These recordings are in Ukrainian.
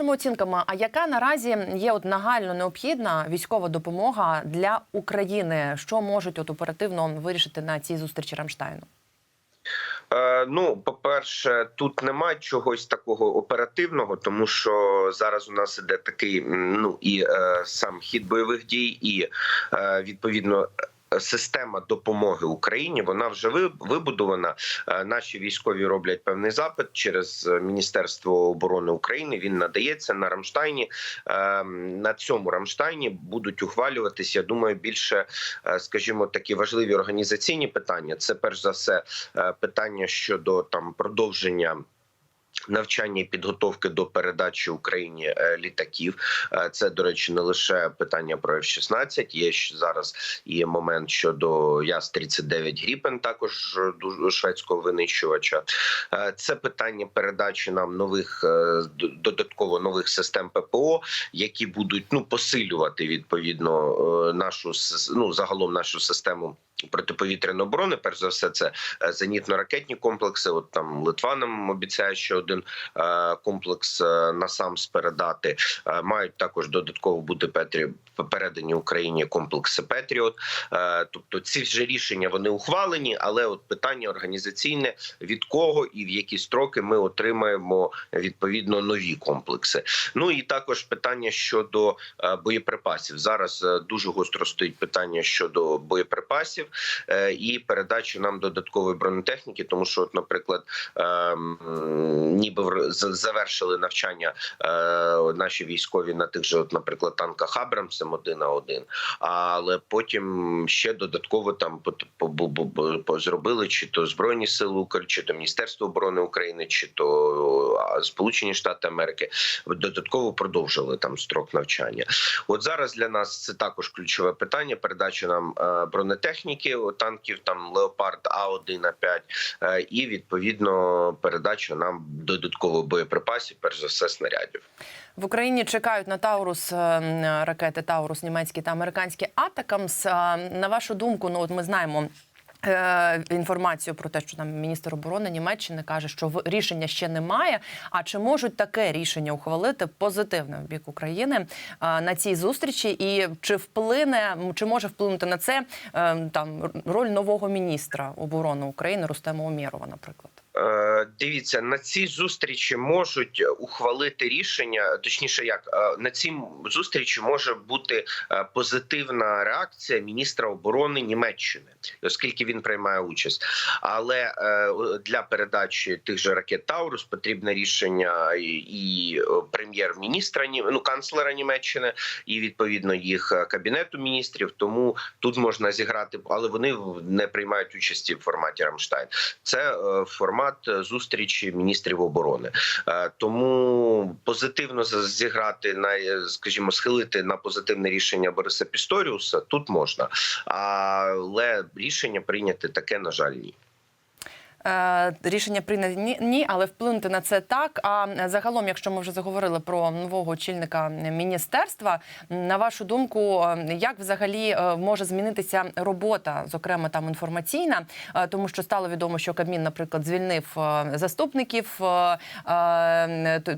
вашими оцінками, а яка наразі є от нагально необхідна військова допомога для України? Що можуть от оперативно вирішити на цій зустрічі Рамштайну? Е, Ну, по-перше, тут немає чогось такого оперативного, тому що зараз у нас іде такий ну і е, сам хід бойових дій, і е, відповідно. Система допомоги Україні вона вже ви- вибудована. Е, Наші військові роблять певний запит через е, Міністерство оборони України. Він надається на Рамштайні. Е, На цьому Рамштайні будуть ухвалюватись. Я думаю, більше, скажімо, такі важливі організаційні питання. Це перш за все питання щодо там продовження. Навчання і підготовки до передачі Україні е, літаків. Е, Це, до речі, не лише питання про F-16, Є зараз і момент щодо Яс-39 Гріпен, також е, шведського винищувача. Це питання передачі нам нових додатково нових систем ППО, які будуть ну посилювати відповідно нашу ну, загалом нашу систему. Протиповітряної оборони, перш за все, це зенітно-ракетні комплекси. От там Литва нам обіцяє ще один е, комплекс е, насамс передати. Е, Мають також додатково бути Петрі передані Україні комплекси Петріот. Тобто ці вже рішення вони ухвалені, але от питання організаційне від кого і в які строки ми отримаємо відповідно нові комплекси. Ну і також питання щодо боєприпасів. Зараз дуже гостро стоїть питання щодо боєприпасів і передачі нам додаткової бронетехніки, тому що, от, наприклад, ем, ніби завершили навчання е, наші військові на тих же, от, наприклад, танках Абрамсом 1 на 1 але потім ще додатково там зробили чи то збройні сили України, чи то Міністерство оборони України, чи то Сполучені Штати Америки. Додатково продовжили там строк навчання. От зараз для нас це також ключове питання: передача нам е, бронетехніки танків, там Леопард А 1 А 5 е, і відповідно передача нам додатково боєприпасів, перш за все снарядів. В Україні чекають на Таурус е, ракети Таурус німецькі та американські Атакамс. Е, На вашу думку, ну от ми знаємо. е, Інформацію про те, що там міністр оборони Німеччини каже, що рішення ще немає. А чи можуть таке рішення ухвалити позитивне в бік України на цій зустрічі? І чи вплине, чи може вплинути на це е, там роль нового міністра оборони України Рустема Умєрова, наприклад? Е, Дивіться, на цій зустрічі можуть ухвалити рішення, точніше, як е, на цій зустрічі може бути е, позитивна реакція міністра оборони Німеччини, оскільки він приймає участь. Але е, для передачі тих же ракет Таурус потрібне рішення і, е, прем'єр-міністра ну, канцлера Німеччини, і відповідно їх е, кабінету міністрів. Тому тут можна зіграти, але вони не приймають участі в форматі Рамштайн. Це е, формат е, зустрічі міністрів оборони. Е, Тому позитивно зіграти на, е, скажімо, схилити на позитивне рішення Бориса Пісторіуса тут можна, але рішення прийняти таке, на жаль, ні. Е, Рішення прийняті ні, але вплинути на це так. А загалом, якщо ми вже заговорили про нового очільника міністерства, на вашу думку, як взагалі е, може змінитися робота, зокрема там інформаційна, Е, тому що стало відомо, що Кабмін, наприклад, звільнив заступників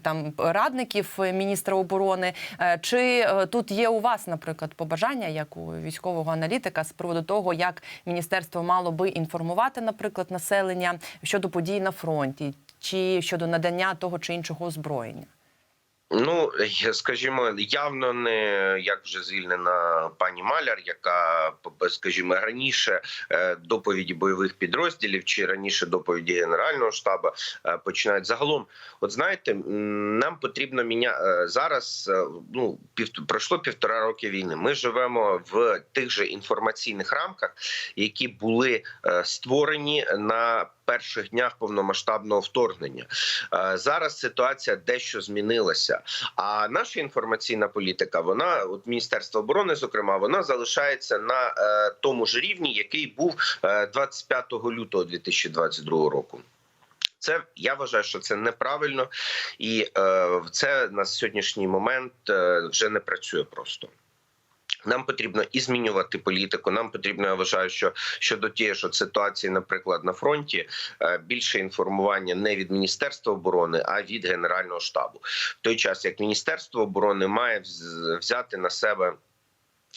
там радників міністра оборони. Чи тут є у вас, наприклад, побажання як у військового аналітика з приводу того, як міністерство мало би інформувати, наприклад, населення щодо подій на фронті, чи щодо надання того чи іншого озброєння? Ну скажімо, явно не як вже звільнена пані Маляр, яка скажімо раніше е, доповіді бойових підрозділів чи раніше доповіді генерального штабу е, починають загалом. От знаєте, нам потрібно міня е, зараз. Ну пів пройшло півтора роки війни. Ми живемо в тих же інформаційних рамках, які були створені на перших днях повномасштабного вторгнення. Е, Зараз ситуація дещо змінилася. А наша інформаційна політика, вона от Міністерство оборони, зокрема, вона залишається на е, тому ж рівні, який був е, 25 лютого 2022 року. Це я вважаю, що це неправильно, і е, це на сьогоднішній момент е, вже не працює просто. Нам потрібно і змінювати політику. Нам потрібно, я вважаю, що щодо тієї ж ситуації, наприклад, на фронті е, більше інформування не від міністерства оборони, а від генерального штабу. В той час як міністерство оборони має взяти на себе.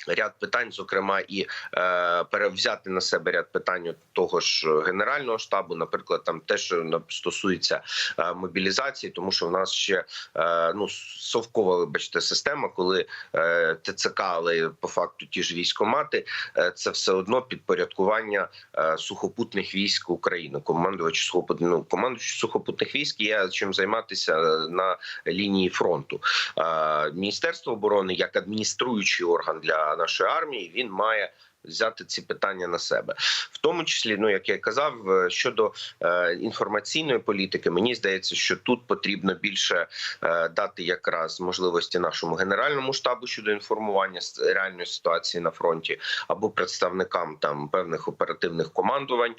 Ряд питань, зокрема, і е, перевзяти на себе ряд питань того ж генерального штабу, наприклад, там те, що на- стосується е, мобілізації, тому що в нас ще е, ну совкова, вибачте, система, коли е, ТЦК, але по факту ті ж військомати, е, це все одно підпорядкування е, сухопутних військ України. Командувач ну, командувач сухопутних військ є чим займатися е, на лінії фронту. Е, Міністерство оборони як адмініструючий орган для нашої армії, він має. Взяти ці питання на себе, в тому числі, ну як я казав, е, щодо е, інформаційної політики, мені здається, що тут потрібно більше е, дати якраз можливості нашому генеральному штабу щодо інформування реальної ситуації на фронті або представникам там певних оперативних командувань, е,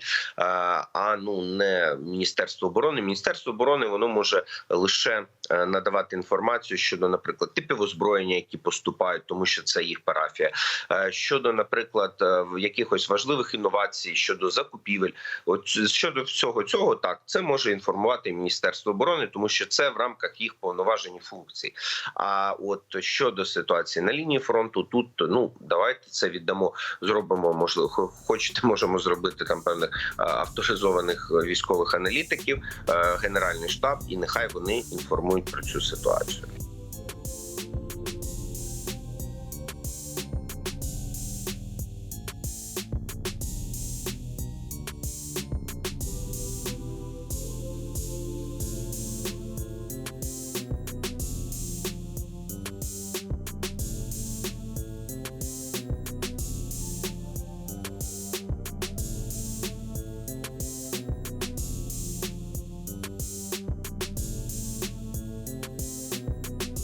а ну не міністерство оборони. Міністерство оборони воно може лише е, надавати інформацію щодо, наприклад, типів озброєння, які поступають, тому що це їх парафія. Е, Щодо, наприклад, в якихось важливих інновацій щодо закупівель, от щодо всього цього, так це може інформувати Міністерство оборони, тому що це в рамках їх повноважень і функцій. А от щодо ситуації на лінії фронту, тут ну давайте це віддамо, зробимо можливо. хо- Хочете, можемо зробити там певних е, авторизованих військових аналітиків, е, генеральний штаб, і нехай вони інформують про цю ситуацію.